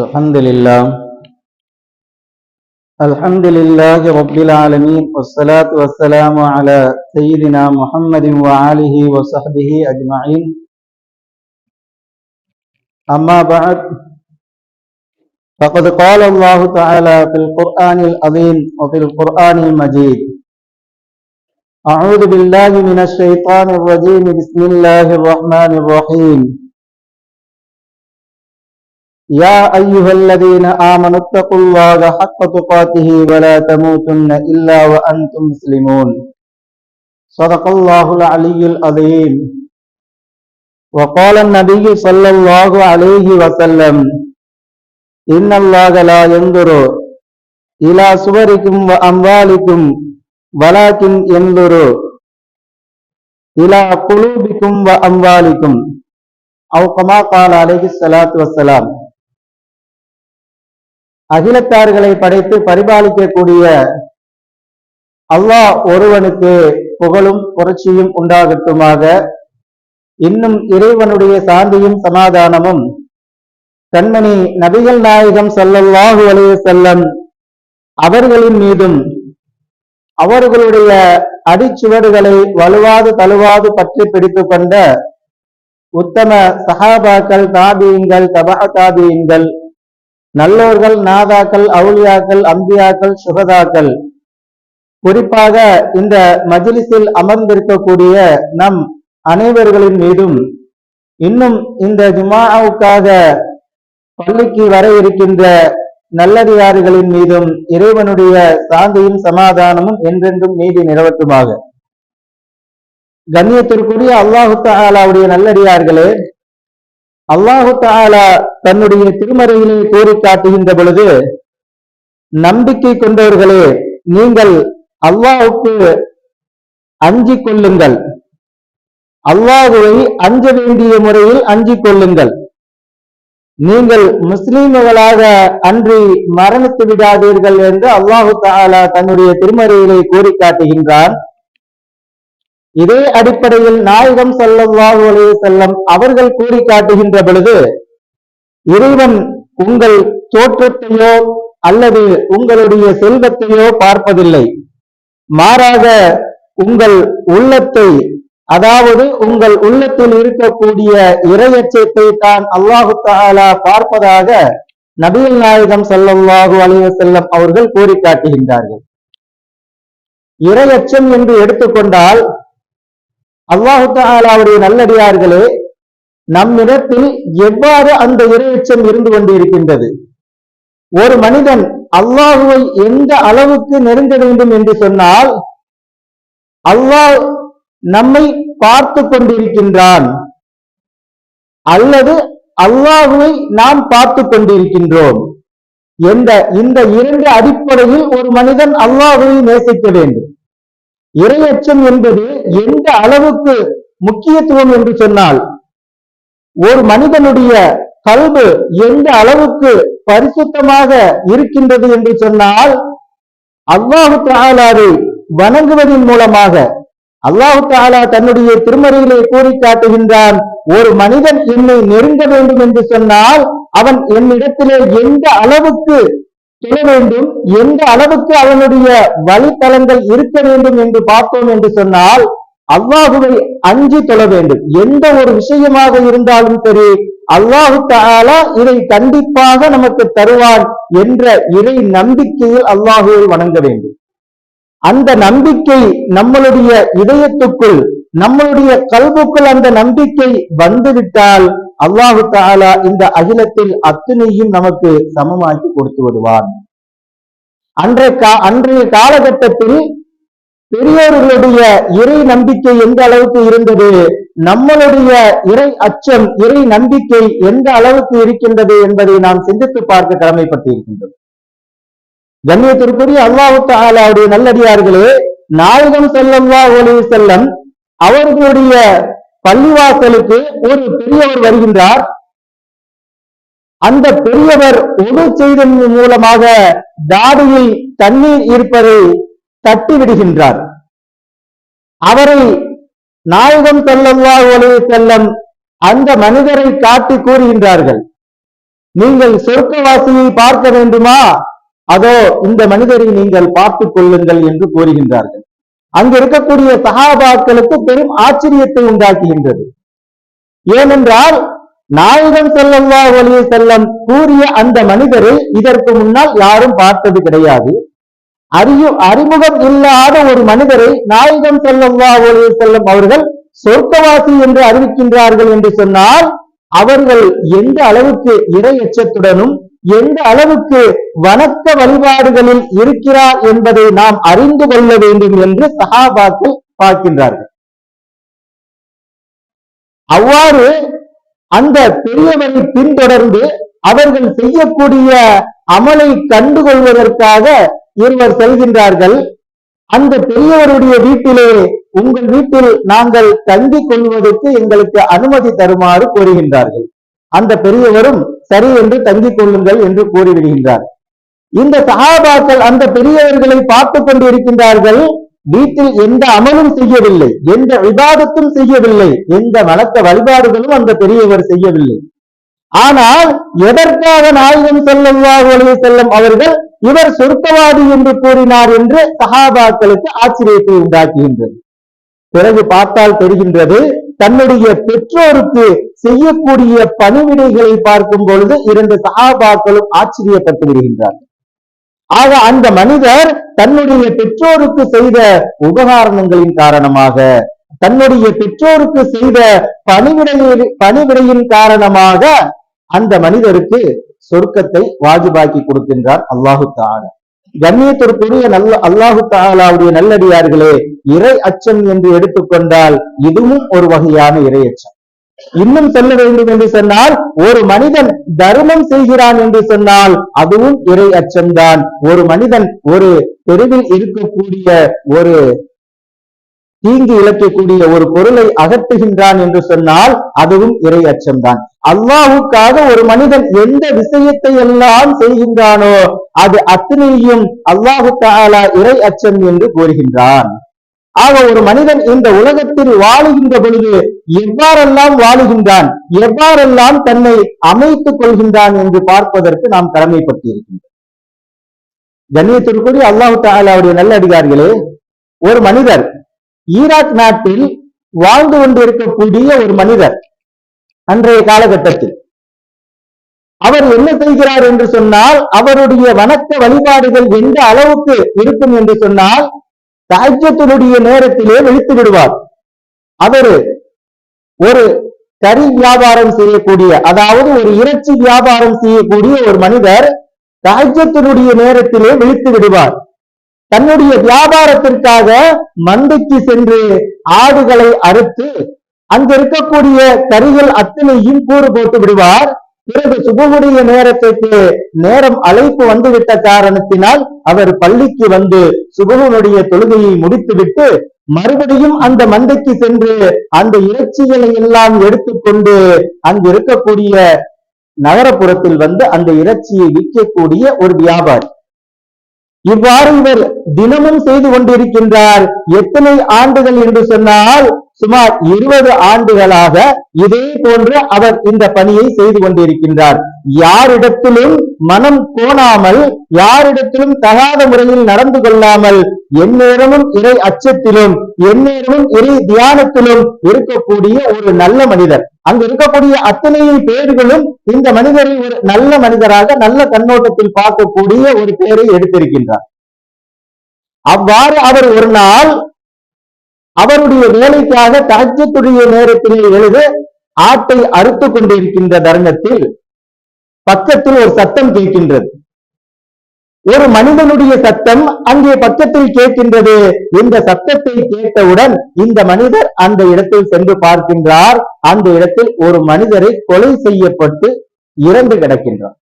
الحمد لله الحمد لله رب العالمين والصلاة والسلام على سيدنا محمد وآله وصحبه أجمعين أما بعد فقد قال الله تعالى في القرآن العظيم وفي القرآن المجيد أعوذ بالله من الشيطان الرجيم بسم الله الرحمن الرحيم يا أيها الذين آمنوا اتقوا الله حق تقاته ولا تموتن إلا وأنتم مسلمون صدق الله العلي العظيم وقال النبي صلى الله عليه وسلم إن الله لا ينظر إلى صوركم وأموالكم ولكن ينظر إلى قلوبكم وأموالكم أو كما قال عليه الصلاة والسلام அகிலத்தார்களை படைத்து பரிபாலிக்கக்கூடிய அல்லாஹ் ஒருவனுக்கு புகழும் புரட்சியும் உண்டாகட்டுமாக. இன்னும் இறைவனுடைய சாந்தியும் சமாதானமும் கண்மணி நபிகள் நாயகம் ஸல்லல்லாஹு அலைஹி செல்லம் அவர்களின் மீதும் அவர்களுடைய அடிச்சுவடுகளை வலுவாது தழுவாது பற்றி பிடித்து கொண்ட உத்தம சஹாபாக்கள் தாபியங்கள் தபா தாபியங்கள் நல்லோர்கள் நாதாக்கள் அவுலியாக்கள் அம்பியாக்கள் சுகதாக்கள். குறிப்பாக இந்த மஜ்லிஸில் அமர்ந்திருக்கக்கூடிய நம் அனைவர்களின் மீதும் இன்னும் இந்த ஜுமாவுக்காக பள்ளிக்கு வர இருக்கின்ற நல்லடியாறுகளின் மீதும் இறைவனுடைய சாந்தியும் சமாதானமும் என்றென்றும் நீதி நிலவட்டுமாக. கண்ணியத்திற்குரிய அல்லாஹு தாலாவுடைய நல்லடியார்களே அல்லாஹு தாலா தன்னுடைய திருமறையிலே கூறி காட்டுகின்ற பொழுது நம்பிக்கை கொண்டவர்களே நீங்கள் அல்லாஹுக்கு அஞ்சிக் கொள்ளுங்கள். அல்லாஹுவை அஞ்ச வேண்டிய முறையில் அஞ்சிக் கொள்ளுங்கள். நீங்கள் முஸ்லீம்களாக அன்றி மரணித்து விடாதீர்கள் என்று அல்லாஹு தாலா தன்னுடைய திருமறையிலே கூறி காட்டுகின்றான் இதே அடிப்படையில் நாயகம் ஸல்லல்லாஹு அலைஹி செல்லம் அவர்கள் கூறி காட்டுகின்ற பொழுது இறைவன் உங்கள் தோற்றத்தையோ அல்லது உங்களுடைய செல்வத்தையோ பார்ப்பதில்லை. மாறாக உங்கள் உள்ளத்தை அதாவது உங்கள் உள்ளத்தில் இருக்கக்கூடிய இரையச்சத்தை தான் அல்லாஹு தாலா பார்ப்பதாக நபிகள் நாயகம் ஸல்லல்லாஹு அலைய செல்லம் அவர்கள் கூறி காட்டுகின்றார்கள் இரையச்சம் என்று எடுத்துக்கொண்டால் அல்லாஹுத்தாலாவுடைய நல்லடியார்களே நம்மிடத்தில் எவ்வாறு அந்த இரையச்சம் இருந்து கொண்டிருக்கின்றது? ஒரு மனிதன் அல்லாஹுவை எந்த அளவுக்கு நெருங்க வேண்டும் என்று சொன்னால் அல்லாஹ் நம்மை பார்த்து கொண்டிருக்கின்றான். அல்லது அல்லாஹுவை நாம் பார்த்து கொண்டிருக்கின்றோம் என்ற இந்த இரண்டு அடிப்படையில் ஒரு மனிதன் அல்லாஹுவை நேசிக்க வேண்டும். இரையச்சம் என்பது எந்த அளவுக்கு முக்கியத்துவம் என்று சொன்னால் ஒரு மனிதனுடைய கல்வு எந்த அளவுக்கு பரிசுத்தமாக இருக்கின்றது என்று சொன்னால் அல்லாஹு தாலாவை வணங்குவதன் மூலமாக அல்லாஹு தாலா தன்னுடைய திருமறையிலே கூறி காட்டுகின்றான் ஒரு மனிதன் என்னை நெருங்க வேண்டும் என்று சொன்னால் அவன் என்னிடத்திலே எந்த அளவுக்கு தொழ வேண்டும். எந்த அளவுக்கு அவனுடைய வழித்தலங்கள் இருக்க வேண்டும் என்று பார்த்தோம் என்று சொன்னால் அல்லாஹுவை அஞ்சி தொழ வேண்டும். எந்த ஒரு விஷயமாக இருந்தாலும் சரி அல்லாஹு தாலா இதை கண்டிப்பாக நமக்கு தருவான் என்ற இறை நம்பிக்கையில் அல்லாஹுவை வணங்க வேண்டும். அந்த நம்பிக்கை நம்மளுடைய இதயத்துக்குள் நம்மளுடைய கல்வுக்குள் அந்த நம்பிக்கை வந்துவிட்டால் அல்லாஹு தாலா இந்த அகிலத்தில் அத்தனையும் நமக்கு சமமாக்கி கொடுத்து விடுவான். அன்றைய கா அன்றைய காலகட்டத்தில் பெரியோர்களுடைய இறை நம்பிக்கை எந்த அளவுக்கு இருந்தது? நம்மளுடைய இறை அச்சம் இறை நம்பிக்கை எந்த அளவுக்கு இருக்கின்றது என்பதை நாம் சிந்தித்து பார்க்க கடமைப்பட்டிருக்கின்றோம். கண்ணியத்திற்குரிய அல்லாஹு தாலாவுடைய நல்லடியார்களே நாயகம் ஸல்லல்லாஹு அலைஹி செல்லம் அவர்களுடைய பள்ளிவாசலுக்கு ஒரு பெரியவர் வருகின்றார். அந்த பெரியவர் உதவு செய்தன் மூலமாக தாடியில் தண்ணீர் இருப்பதை தட்டி விடுகின்றார். அவரை நாயகம் ஸல்லல்லாஹு அலைஹி செல்லம் அந்த மனிதரை காட்டி கூறுகின்றார்கள். நீங்கள் சொர்க்கவாசியை பார்க்க வேண்டுமா? அதோ இந்த மனிதரை நீங்கள் பார்த்துக் கொள்ளுங்கள் என்று கூறுகின்றார்கள். அங்கு இருக்கக்கூடிய சகாபாக்களுக்கு பெரும் ஆச்சரியத்தை உண்டாக்குகின்றது. ஏனென்றால் நாயகம் செல்லல்லா ஒளிய செல்லம் கூறிய அந்த மனிதரை இதற்கு முன்னால் யாரும் பார்த்தது கிடையாது. அறிய அறிமுகம் இல்லாத ஒரு மனிதரை நாயகம் செல்லல்லா ஒளிய செல்லம் அவர்கள் சொர்க்கவாசி என்று அறிவிக்கின்றார்கள் என்று சொன்னால் அவர்கள் எந்த அளவுக்கு இறை எச்சத்துடனும் எந்த அளவுக்கு வணக்க வழிபாடுகளில் இருக்கிறார் என்பதை நாம் அறிந்து கொள்ள வேண்டும் என்று சகாபாக்கள் பார்க்கின்றார்கள். அவ்வாறு அந்த பெரியவரை பின்தொடர்ந்து அவர்கள் செய்யக்கூடிய அமலை கண்டுகொள்வதற்காக இருவர் செல்கின்றார்கள். அந்த பெரியவருடைய வீட்டிலே உங்கள் வீட்டில் நாங்கள் தங்கிக் கொள்வதற்கு எங்களுக்கு அனுமதி தருமாறு கோருகின்றார்கள். அந்த பெரியவரும் சரி என்று தங்கிக் கொள்ளுங்கள் என்று கூறிவிடுகின்றார். இந்த சகாபாக்கள் அந்த பெரியவர்களை பார்த்து கொண்டிருக்கின்றார்கள். வீட்டில் எந்த அமலும் செய்யவில்லை எந்த விவாதத்தும் செய்யவில்லை எந்த வழக்க வழிபாடுகளும் அந்த பெரியவர் செய்யவில்லை. ஆனால் எதற்காக நாயகம் செல்லல்லாஹு அலைஹி செல்லும் அவர்கள் இவர் சொர்க்கவாதி என்று கூறினார் என்று சகாபாக்களுக்கு ஆச்சரியத்தை உண்டாக்குகின்றது. பிறகு பார்த்தால் தெரிகின்றது தன்னுடைய பெற்றோருக்கு செய்யக்கூடிய பணிவிடைகளை பார்க்கும் பொழுது இரண்டு சகாபாக்களும் ஆச்சரியப்பட்டு விடுகின்றார்கள் ஆக அந்த மனிதர் தன்னுடைய பெற்றோருக்கு செய்த உபகாரணங்களின் காரணமாக தன்னுடைய பெற்றோருக்கு செய்த பணிவிடையில் பணிவிடையின் காரணமாக அந்த மனிதருக்கு சொர்க்கத்தை வாஜிபாக்கி கொடுக்கின்றார் அல்லாஹு தான கண்ணியத்திற்குரிய நல்ல அல்லாஹு தாலாவுடைய நல்லடியார்களே இறை அச்சம் என்று எடுத்துக்கொண்டால் இதுவும் ஒரு வகையான இறை அச்சம். இன்னும் சொல்ல வேண்டும் என்று சொன்னால் ஒரு மனிதன் தர்மம் செய்கிறான் என்று சொன்னால் அதுவும் இறை அச்சம்தான். ஒரு மனிதன் ஒரு தெருவில் இருக்கக்கூடிய ஒரு தீங்கு இழக்கக்கூடிய ஒரு பொருளை அகற்றுகின்றான் என்று சொன்னால் அதுவும் இறை அச்சம்தான். அல்லாஹுக்காக ஒரு மனிதன் எந்த விஷயத்தை எல்லாம் செய்கின்றானோ அது அத்தனையும் அல்லாஹு தாலா இறை அச்சம் என்று கூறுகின்றான். ஆக ஒரு மனிதன் இந்த உலகத்தில் வாழுகின்ற பொழுது எவ்வாறெல்லாம் வாழுகின்றான் எவ்வாறெல்லாம் தன்னை அமைத்துக் கொள்கின்றான் என்று பார்ப்பதற்கு நாம் கடமைப்பட்டிருக்கின்றோம். கண்ணியத்திற்குரிய அல்லாஹு தாலாவுடைய நல்ல அதிகாரிகளே ஒரு மனிதர் ஈராக் நாட்டில் வாழ்ந்து கொண்டிருக்கக்கூடிய ஒரு மனிதர் அன்றைய காலகட்டத்தில். அவர் என்ன செய்கிறார் என்று சொன்னால் அவருடைய வணக்க வழிபாடுகள் எந்த அளவுக்கு இருக்கும் என்று சொன்னால் தாஜ்யத்தினுடைய நேரத்திலே விழித்து விடுவார். அவர் ஒரு கறி வியாபாரம் செய்யக்கூடிய அதாவது ஒரு இறைச்சி வியாபாரம் செய்யக்கூடிய ஒரு மனிதர் தாஜ்யத்தினுடைய நேரத்திலே விழித்து விடுவார். தன்னுடைய வியாபாரத்திற்காக மந்தைக்கு சென்று ஆடுகளை அறுத்து அங்க இருக்கக்கூடிய கரிகள் அத்தனையும் கூறு போட்டு விடுவார். பிறகு சுபகுடைய நேரத்திற்கு நேரம் அழைப்பு வந்துவிட்ட காரணத்தினால் அவர் பள்ளிக்கு வந்து சுபகுனுடைய தொழுகையை முடித்துவிட்டு மறுபடியும் அந்த மந்தைக்கு சென்று அந்த இறைச்சிகளை எல்லாம் எடுத்துக்கொண்டு அங்கு இருக்கக்கூடிய நகரப்புறத்தில் வந்து அந்த இறைச்சியை விற்கக்கூடிய ஒரு வியாபாரி. இவ்வாறு இவர் தினமும் செய்து கொண்டிருக்கின்றார். எத்தனை ஆண்டுகள் என்று சொன்னால் சுமார் இருபது ஆண்டுகளாக இதே போன்று அவர் இந்த பணியை செய்து கொண்டிருக்கின்றார். யாரிடத்திலும் மனம் கோணாமல் யாரிடத்திலும் தகாத முறையில் நடந்து கொள்ளாமல் எந்நேரமும் இறை அச்சத்திலும் எந்நேரமும் இறை தியானத்திலும் இருக்கக்கூடிய ஒரு நல்ல மனிதர். அங்கு இருக்கக்கூடிய அத்தனை பேர்களும் இந்த மனிதரை ஒரு நல்ல மனிதராக நல்ல கண்ணோட்டத்தில் பார்க்கக்கூடிய ஒரு பெயரை எடுத்திருக்கின்றார். அவ்வாறு அவர் ஒரு நாள் அவருடைய வேலைக்காக தகச்சத்துடைய நேரத்திலே எழுத ஆட்டை அறுத்து கொண்டிருக்கின்ற தருணத்தில் பக்கத்தில் ஒரு சத்தம் கேட்கின்றது. ஒரு மனிதனுடைய சத்தம் அங்கே பக்கத்தில் கேட்கின்றது. இந்த சத்தத்தை கேட்டவுடன் இந்த மனிதர் அந்த இடத்தில் சென்று பார்க்கின்றார். அந்த இடத்தில் ஒரு மனிதரை கொலை செய்யப்பட்டு இறந்து கிடக்கின்றார்.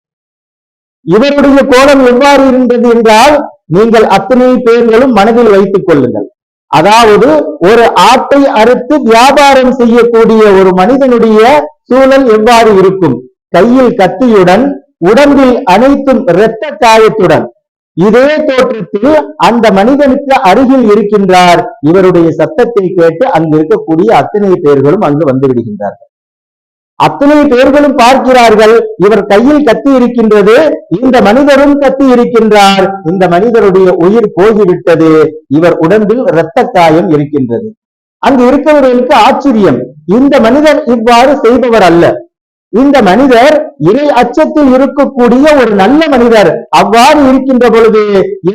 இவருடைய கோலம் எவ்வாறு இருந்தது என்றால் நீங்கள் அத்தனை பேர்களும் மனதில் வைத்துக் கொள்ளுங்கள். அதாவது ஒரு ஆட்டை அறுத்து வியாபாரம் செய்யக்கூடிய ஒரு மனிதனுடைய சூழல் எவ்வாறு இருக்கும்? கையில் கத்தியுடன் உடம்பில் அனைத்தும் இரத்த காயத்துடன். இதே தோற்றத்தில் அந்த மனிதனுக்கு அருகில் இருக்கின்றார். இவருடைய சத்தத்தை கேட்டு அங்கு இருக்கக்கூடிய அத்தனை பேர்களும் அங்கு வந்து விடுகின்றார்கள். அத்தனை பேர்களும் பார்க்கிறார்கள் இவர் கையில் கத்தி இருக்கின்றது இந்த மனிதரும் கத்தி இருக்கின்றார் இந்த மனிதருடைய உயிர் போய்விட்டது இவர் உடம்பில் இரத்த காயம் இருக்கின்றது. அங்கு இருக்கிறவர்களுக்கு ஆச்சரியம் இந்த மனிதர் இவ்வாறு செய்பவர் அல்ல. இந்த மனிதர் இறை அச்சத்தில் இருக்கக்கூடிய ஒரு நல்ல மனிதர். அவ்வாறு இருக்கின்ற பொழுது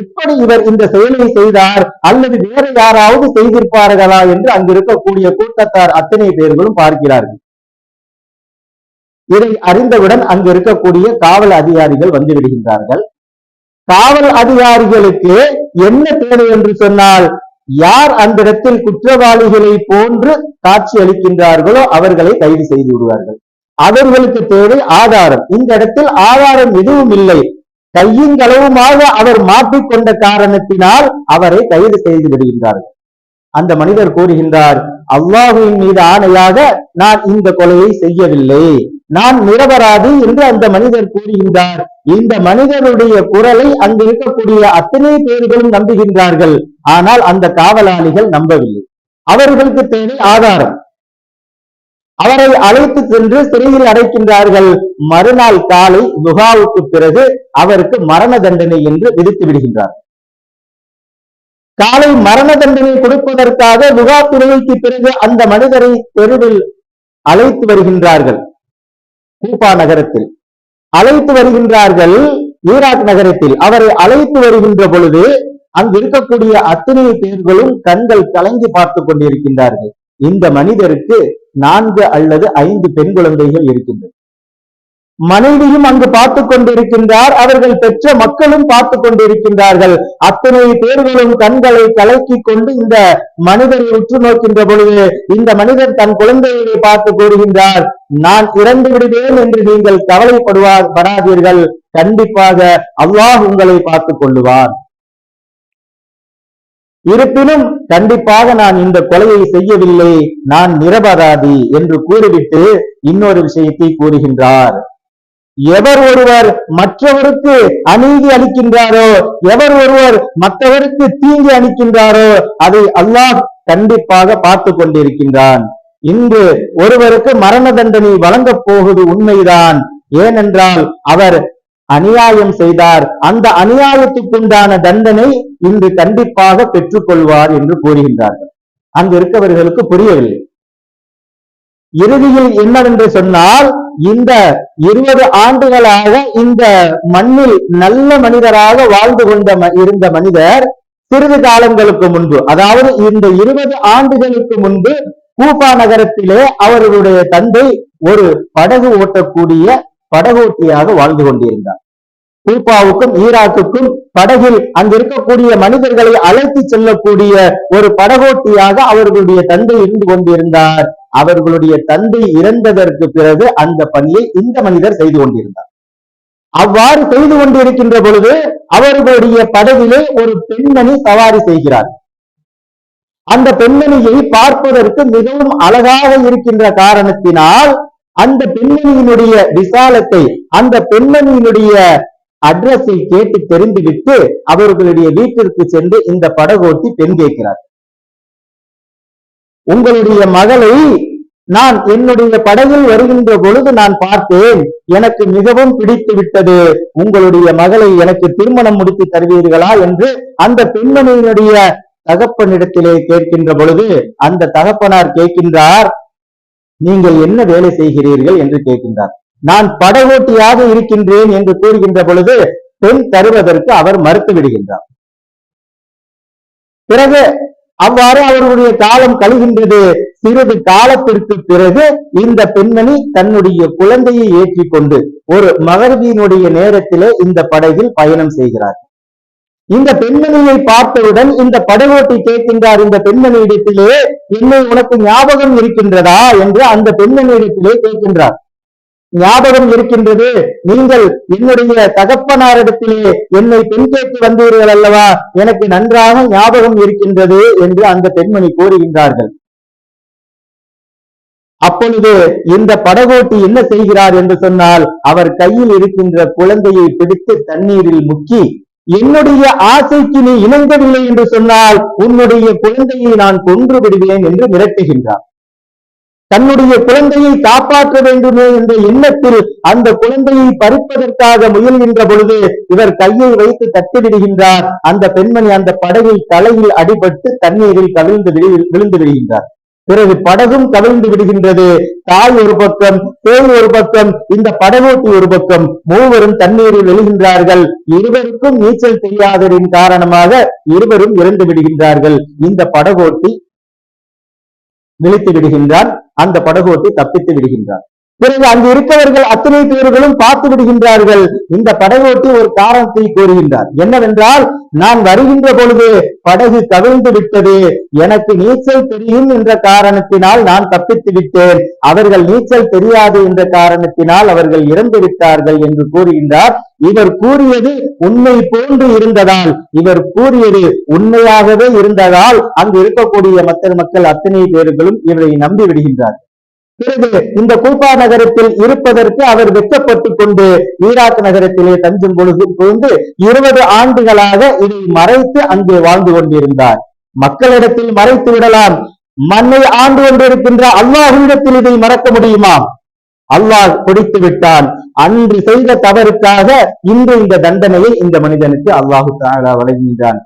எப்படி இவர் இந்த செயலை செய்தார் அல்லது வேறு யாராவது செய்திருப்பார்களா என்று அங்கு இருக்கக்கூடிய கூட்டத்தார் அத்தனை பேர்களும் பார்க்கிறார்கள். இதை அறிந்தவுடன் அங்கு இருக்கக்கூடிய காவல் அதிகாரிகள் வந்து விடுகின்றார்கள். காவல் அதிகாரிகளுக்கு என்ன தேவை என்று சொன்னால் யார் அந்த இடத்தில் குற்றவாளிகளை போன்று காட்சி அளிக்கின்றார்களோ அவர்களை கைது செய்து விடுவார்கள். அவர்களுக்கு தேவை ஆதாரம். இந்த இடத்தில் ஆதாரம் எதுவும் இல்லை. கையின் அவர் மாட்டிக்கொண்ட காரணத்தினால் அவரை கைது செய்து விடுகின்றார்கள். அந்த மனிதர் கூறுகின்றார் அல்லாஹுவின் மீது ஆணையாக நான் இந்த கொலையை செய்யவில்லை. நான் நிரபராதி என்று அந்த மனிதர் கூறுகின்றார். இந்த மனிதருடைய குரலை அங்கு இருக்கக்கூடிய அத்தனை பேர்களும் நம்புகின்றார்கள். ஆனால் அந்த காவலாளிகள் நம்பவில்லை. அவர்களுக்கு தேவை ஆதாரம். அவரை அழைத்து சென்று சிறையில் அடைக்கின்றார்கள். மறுநாள் காலை துகாவுக்கு பிறகு அவருக்கு மரண தண்டனை என்று விதித்து விடுகின்றார். காலை மரண தண்டனை கொடுப்பதற்காக துகா பிறகு அந்த மனிதரை தெருவில் அழைத்து வருகின்றார்கள். கூபா நகரத்தில். அழைத்து வருகின்றார்கள் ஈராக் நகரத்தில். அவரை அழைத்து வருகின்ற பொழுது அங்கு இருக்கக்கூடிய அத்தனை பேர்களும் கண்கள் கலங்கி பார்த்துக் கொண்டிருக்கின்றார்கள். இந்த மனிதருக்கு நான்கு அல்லது ஐந்து பெண் குழந்தைகள் இருக்கின்றன. மனைவியும் அங்கு பார்த்துக் கொண்டிருக்கின்றார் அவர்கள் பெற்ற மக்களும் பார்த்துக் கொண்டிருக்கின்றார்கள். அத்தனை பேர்களும் கண்களை கலக்கி கொண்டு இந்த மனிதரை உற்று நோக்கின்ற பொழுது இந்த மனிதர் தன் குழந்தையை பார்த்து கூறுகின்றார் நான் இறந்து விடுவேன் என்று நீங்கள் கவலைப்படுவார் படாதீர்கள். கண்டிப்பாக அல்லாஹ் உங்களை பார்த்துக் கொள்ளுவார் இருப்பினும் கண்டிப்பாக நான் இந்த கொலையை செய்யவில்லை. நான் நிரபராதி என்று கூறிவிட்டு இன்னொரு விஷயத்தை கூறுகின்றார். எவர் ஒருவர் மற்றவருக்கு அநீதி அளிக்கின்றாரோ எவர் ஒருவர் மற்றவருக்கு தீங்கு அளிக்கின்றாரோ அதை அல்லாஹ் கண்டிப்பாக பார்த்து கொண்டிருக்கின்றான். இன்று ஒருவருக்கு மரண தண்டனை வழங்கப் போவது உண்மைதான். ஏனென்றால் அவர் அநியாயம் செய்தார். அந்த அநியாயத்துக்குண்டான தண்டனை இன்று கண்டிப்பாக பெற்றுக்கொள்வார் என்று கூறுகின்றார்கள். அங்கு இருக்கவர்களுக்கு புரியவில்லை. இறுதியில் என்னவென்று சொன்னால் இந்த இருபது ஆண்டுகளாக இந்த மண்ணில் நல்ல மனிதராக வாழ்ந்து கொண்ட இருந்த மனிதர் சிறிது காலங்களுக்கு முன்பு அதாவது இந்த இருபது ஆண்டுகளுக்கு முன்பு கூபா நகரத்திலே அவர்களுடைய தந்தை ஒரு படகு ஓட்டக்கூடிய படகோட்டியாக வாழ்ந்து கொண்டிருந்தார். கூப்பாவுக்கும் ஈராக்குக்கும் படகில் அங்கு இருக்கக்கூடிய மனிதர்களை அழைத்து செல்லக்கூடிய ஒரு படகோட்டியாக அவர்களுடைய தந்தை இருந்து கொண்டிருந்தார். அவர்களுடைய தந்தை இறந்ததற்கு பிறகு அந்த பணியை இந்த மனிதர் செய்து கொண்டிருந்தார். அவ்வாறு செய்து கொண்டிருக்கின்ற பொழுது அவர்களுடைய படகிலே ஒரு பெண்மணி சவாரி செய்கிறார். அந்த பெண்மணியை பார்ப்பதற்கு மிகவும் அழகாக இருக்கின்ற காரணத்தினால் அந்த பெண்மணியினுடைய விசாலத்தை அந்த பெண்மணியினுடைய அட்ரஸை கேட்டு தெரிந்துவிட்டு அவர்களுடைய வீட்டிற்கு சென்று இந்த படகோட்டி பெண் கேட்கிறார். உங்களுடைய மகளை நான் என்னுடைய படகில் வருகின்ற பொழுது நான் பார்த்தேன். எனக்கு மிகவும் பிடித்து விட்டது. உங்களுடைய மகளை எனக்கு திருமணம் முடித்து தருவீர்களா என்று அந்த பெண்மணியினுடைய தகப்பனிடத்திலே கேட்கின்ற பொழுது அந்த தகப்பனார் கேட்கின்றார் நீங்கள் என்ன வேலை செய்கிறீர்கள்? என்று கேட்கின்றார். நான் படகோட்டியாக இருக்கின்றேன் என்று கூறுகின்ற பொழுது பெண் தருவதற்கு அவர் மறுத்து விடுகின்றார். பிறகு அவ்வாறு அவர்களுடைய காலம் கழிகின்றது. சிறிது காலத்திற்கு பிறகு இந்த பெண்மணி தன்னுடைய குழந்தையை ஏற்றிக்கொண்டு ஒரு மகர்வியினுடைய நேரத்திலே இந்த படகில் பயணம் செய்கிறார். இந்த பெண்மணியை பார்த்தவுடன் இந்த படகோட்டி கேட்கின்றார் இந்த பெண்மணியிடத்திலே என்னை உனக்கு ஞாபகம் இருக்கின்றதா? என்று அந்த பெண்மணியிடத்திலே கேட்கின்றார். ஞாபகம் இருக்கின்றது. நீங்கள் என்னுடைய தகப்பனாரிடத்திலே என்னை பெண் கேட்டு வந்தீர்கள் அல்லவா? எனக்கு நன்றாக ஞாபகம் இருக்கின்றது என்று அந்த பெண்மணி கூறுகின்றார்கள். அப்பொழுது இந்த படகோட்டி என்ன செய்கிறார் என்று சொன்னால் அவர் கையில் இருக்கின்ற குழந்தையை பிடித்து தண்ணீரில் முக்கி என்னுடைய ஆசைக்கு நீ இணங்கவில்லை என்று சொன்னால் உன்னுடைய குழந்தையை நான் கொன்று விடுவேன் என்று மிரட்டுகின்றார். தன்னுடைய குழந்தையை காப்பாற்ற வேண்டுமே என்ற எண்ணத்தில் அந்த குழந்தையை பறிப்பதற்காக முயல்கின்ற பொழுது இவர் கையை வைத்து தட்டி விடுகின்றார். அந்த பெண்மணி அந்த படகில் தலையில் அடிபட்டு தண்ணீரில் கவிழ்ந்து விழுந்து விடுகின்றார். பிறகு படகும் கவிழ்ந்து விடுகின்றது. தாய் ஒரு பக்கம் தேய் ஒரு பக்கம் இந்த படகோட்டி ஒரு பக்கம். மூவரும் தண்ணீரில் விழுகின்றார்கள். இருவருக்கும் நீச்சல் தெரியாததின் காரணமாக இருவரும் இறந்து விடுகின்றார்கள். இந்த படகோட்டி விழித்து விடுகின்றார். அந்த படகோட்டி தப்பித்து விடுகின்றார். பிறகு அங்கு இருக்கவர்கள் அத்தனை பேர்களும் பார்த்து விடுகின்றார்கள். இந்த படகோட்டி ஒரு காரணத்தை கூறுகின்றார். என்னவென்றால் நான் வருகின்ற பொழுது படகு கவிழ்ந்து விட்டது. எனக்கு நீச்சல் தெரியும் என்ற காரணத்தினால் நான் தப்பித்து விட்டேன். அவர்கள் நீச்சல் தெரியாது என்ற காரணத்தினால் அவர்கள் இறந்து விட்டார்கள் என்று கூறுகின்றார். இவர் கூறியது உண்மை போன்று இருந்ததால் இவர் கூறியது உண்மையாகவே இருந்ததால் அங்கு இருக்கக்கூடிய மற்ற மக்கள் அத்தனை பேர்களும் இவரை நம்பி விடுகின்றார் பிறகு இந்த கூப்பா நகரத்தில் இருப்பதற்கு அவர் வெட்கப்பட்டுக் கொண்டு ஈராக் நகரத்திலே தஞ்சம் பொழுது புகுந்து இருபது ஆண்டுகளாக இதை மறைத்து அங்கே வாழ்ந்து கொண்டிருந்தார். மக்களிடத்தில் மறைத்து விடலாம். மண்ணை ஆண்டு கொண்டிருக்கின்ற அல்லாஹிடத்தில் இதை மறக்க முடியுமா? அல்லாஹ் பிடித்து விட்டான். அன்று செய்த தவறுக்காக இன்று இந்த தண்டனையை இந்த மனிதனுக்கு அல்லாஹு வழங்குகின்றான்.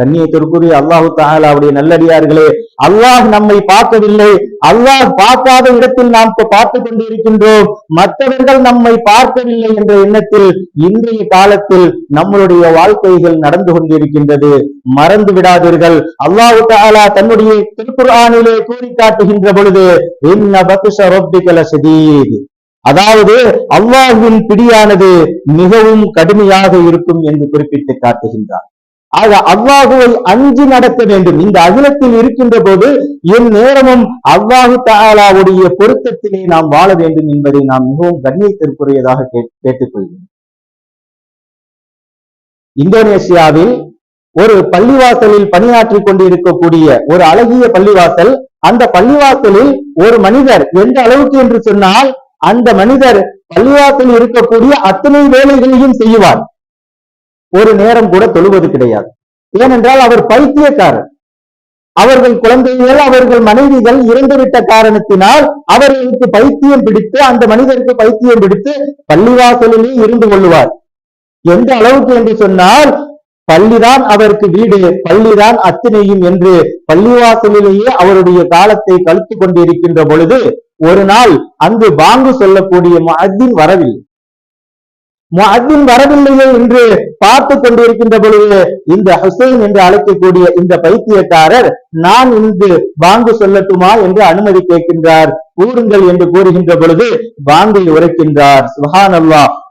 கண்ணியத்திற்குரிய அல்லாஹு தாலாவுடைய நல்லடியார்களே அல்லாஹ் நம்மை பார்க்கவில்லை. அல்லாஹ் பார்க்காத இடத்தில் நாம் இப்ப பார்த்து கொண்டிருக்கின்றோம். மற்றவர்கள் நம்மை பார்க்கவில்லை என்ற எண்ணத்தில் இன்றைய காலத்தில் நம்மளுடைய வாழ்க்கைகள் நடந்து கொண்டிருக்கின்றது. மறந்து விடாதீர்கள். அல்லாஹு தாலா தன்னுடைய திருக்குறானிலே கூறி காட்டுகின்ற பொழுது என்ன பக்ஷ ரப்பிக லஷதீத். அதாவது அல்லாஹுவின் பிடியானது மிகவும் கடுமையாக இருக்கும் என்று குறிப்பிட்டு காட்டுகின்றார். ஆக அவ்வாகுவை அஞ்சு நடக்க வேண்டும். இந்த அகிலத்தில் இருக்கின்ற போது என் நேரமும் அல்லாஹு தாலாவுடைய பொருத்தத்திலே நாம் வாழ வேண்டும் என்பதை நாம் மிகவும் கண்ணியத்திற்குரியதாக கேட்- கேட்டுக்கொள்கிறோம் இந்தோனேசியாவில் ஒரு பள்ளிவாசலில் பணியாற்றிக் கொண்டிருக்கக்கூடிய ஒரு அழகிய பள்ளிவாசல் அந்த பள்ளிவாசலில் ஒரு மனிதர் எந்த அளவுக்கு என்று சொன்னால் அந்த மனிதர் பள்ளிவாசலில் இருக்கக்கூடிய அத்தனை வேலைகளையும் செய்வார். ஒரு நேரம் கூட தொழுவது கிடையாது. ஏனென்றால் அவர் பைத்தியக்காரர். அவர்கள் குழந்தைகள் அவர்கள் மனைவிகள் இறந்துவிட்ட காரணத்தினால் அவர்களுக்கு பைத்தியம் பிடித்து அந்த மனிதருக்கு பைத்தியம் பிடித்து பள்ளிவாசலிலே இருந்து கொள்ளுவார். எந்த அளவுக்கு என்று சொன்னால் பள்ளிதான் அவருக்கு வீடு பள்ளிதான் அத்தனையும் என்று பள்ளிவாசலிலேயே அவருடைய காலத்தை கழித்துக் கொண்டிருக்கின்ற பொழுது ஒரு நாள் அங்கு பாங்கு சொல்லக்கூடிய மதின் வரவில்லை. முஅத்தின் வரவில்லையே என்று பார்த்து கொண்டிருக்கின்ற பொழுது இந்த ஹுசைன் என்று அழைக்கக்கூடிய இந்த பைத்தியக்காரர் நான் இன்று பாங்கு சொல்லட்டுமா என்று அனுமதி கேட்கின்றார். கூறுங்கள் என்று கூறுகின்ற பொழுது பாங்கை உரைக்கின்றார். சுஹான்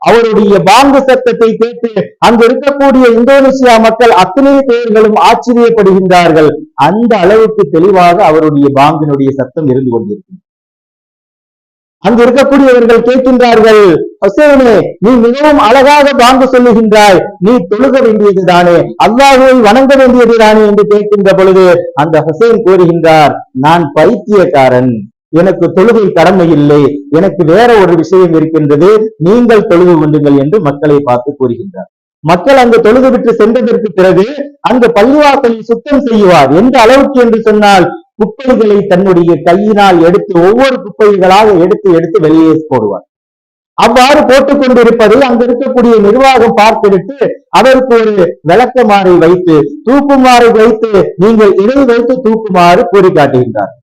அவருடைய பாங்கு சத்தத்தை கேட்டு அங்கு இருக்கக்கூடிய இந்தோனேசியா மக்கள் அத்தனை பேர்களும் ஆச்சரியப்படுகின்றார்கள். அந்த அளவுக்கு தெளிவாக அவருடைய பாங்கினுடைய சத்தம் இருந்து கொண்டிருக்கிறது. அங்கு இருக்கக்கூடியவர்கள் கேட்கின்றார்கள் ஹசேனே நீ மிகவும் அழகாக பாங்கு சொல்லுகின்றாய். நீ தொழுக வேண்டியதுதானே அல்லாஹுவை வணங்க வேண்டியதுதானே என்று கேட்கின்ற பொழுது அந்த ஹசேன் கூறுகின்றார் நான் பைத்தியக்காரன். எனக்கு தொழுகை கடமை இல்லை. எனக்கு வேற ஒரு விஷயம் இருக்கின்றது. நீங்கள் தொழுது கொண்டுங்கள் என்று மக்களை பார்த்து கூறுகின்றார். மக்கள் அங்கு தொழுது விட்டு சென்றதற்கு பிறகு அங்கு பள்ளிவாசலை சுத்தம் செய்வார். எந்த அளவுக்கு என்று சொன்னால் குப்பைகளை தன்னுடைய கையினால் எடுத்து ஒவ்வொரு குப்பைகளாக எடுத்து எடுத்து வெளியே போடுவார். அவ்வாறு போட்டுக் கொண்டிருப்பதை அங்கு இருக்கக்கூடிய நிர்வாகம் பார்த்துவிட்டு அதற்கு ஒரு விளக்கமாறை வைத்து தூக்குமாறு வைத்து நீங்கள் இதை வைத்து தூக்குமாறு கூறி காட்டுகின்றார்.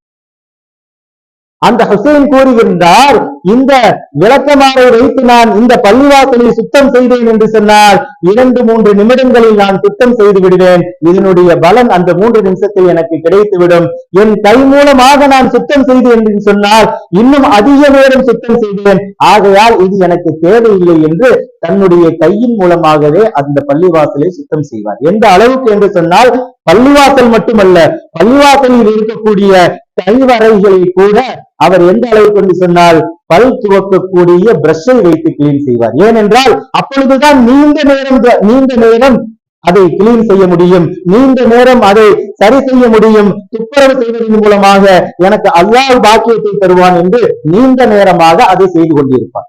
அந்த ஹுசைன் கூறுகின்றார் இந்த விளக்கமாறை வைத்து நான் இந்த பள்ளிவாசலை சுத்தம் செய்தேன் என்று சொன்னால் இரண்டு மூன்று நிமிடங்களில் நான் சுத்தம் செய்து விடுவேன். இதனுடைய பலன் அந்த மூன்று நிமிஷத்தில் எனக்கு கிடைத்துவிடும். என் கை மூலமாக நான் சுத்தம் செய்தேன் என்று சொன்னால் இன்னும் அதிக நேரம் சுத்தம் செய்தேன். ஆகையால் இது எனக்கு தேவையில்லை என்று தன்னுடைய கையின் மூலமாகவே அந்த பள்ளிவாசலை சுத்தம் செய்வார். எந்த அளவுக்கு என்று சொன்னால் பள்ளிவாசல் மட்டுமல்ல பள்ளிவாசலில் இருக்கக்கூடிய கழிவறைகளை கூட அவர் எந்த அளவுக்கு என்று சொன்னால் பல் துவக்கக்கூடிய பிரஷை வைத்து கிளீன் செய்வார். ஏனென்றால் அப்பொழுதுதான் நீண்ட நேரம் நீண்ட நேரம் அதை கிளீன் செய்ய முடியும். நீண்ட நேரம் அதை சரி செய்ய முடியும். துப்புரவு செய்வதன் மூலமாக எனக்கு அல்லாஹ் பாக்கியத்தை தருவான் என்று நீண்ட நேரமாக அதை செய்து கொண்டிருப்பார்.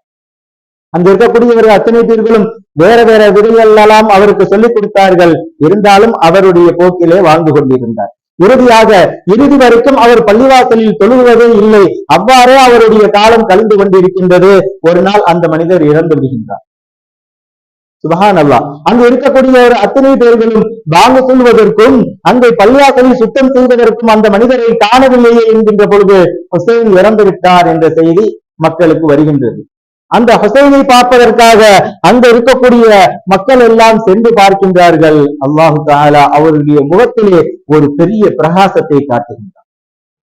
அங்க இருக்கக்கூடியவர்கள் அத்தனை பேர்களும் வேற வேற விதைகள் எல்லாம் அவருக்கு சொல்லிக் கொடுத்தார்கள். இருந்தாலும் அவருடைய போக்கிலே வாழ்ந்து கொண்டிருந்தார். இறுதியாக இறுதி வரைக்கும் அவர் பள்ளிவாசலில் தொழுவதே இல்லை. அவ்வாறே அவருடைய காலம் கழிந்து கொண்டிருக்கின்றது. ஒரு நாள் அந்த மனிதர் இறந்து விடுகின்றார். சுபஹான் அல்லா அங்கு இருக்கக்கூடிய ஒரு அத்தனை பேர்களும் வாங்க சொல்வதற்கும் அங்கே பள்ளியாசலை சுத்தம் செய்வதற்கும் அந்த மனிதரை காணவில்லையே என்கின்ற பொழுது ஹுசைன் இறந்து விட்டார் என்ற செய்தி மக்களுக்கு வருகின்றது. அந்த ஹுசைனை பார்ப்பதற்காக அங்க இருக்கக்கூடிய மக்கள் எல்லாம் சென்று பார்க்கின்றார்கள். அல்லாஹு தாலா அவருடைய முகத்திலே ஒரு பெரிய பிரகாசத்தை காட்டுகின்றார்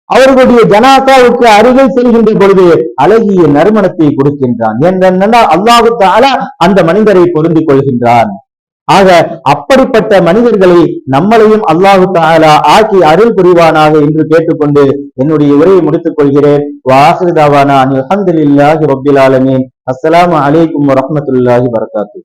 அவர்களுடைய ஜனாசாவுக்கு அருகில் செல்கின்ற பொழுது அழகிய நறுமணத்தை கொடுக்கின்றான். ஏனென்றால் அல்லாஹு தாலா அந்த மனிதரை பொருந்து கொள்கின்றான். ஆக அப்படிப்பட்ட மனிதர்களை நம்மளையும் அல்லாஹு தாலா ஆக்கி அருள் புரிவானாக என்று கேட்டுக்கொண்டு என்னுடைய உரையை முடித்துக் கொள்கிறேன். வாஹிதாவானா அல்ஹம்துலில்லாஹி ரப்பில் ஆலமீன். அஸ்ஸலாமு அலைக்கும் வரமத்துல்லாஹி வரகாத்து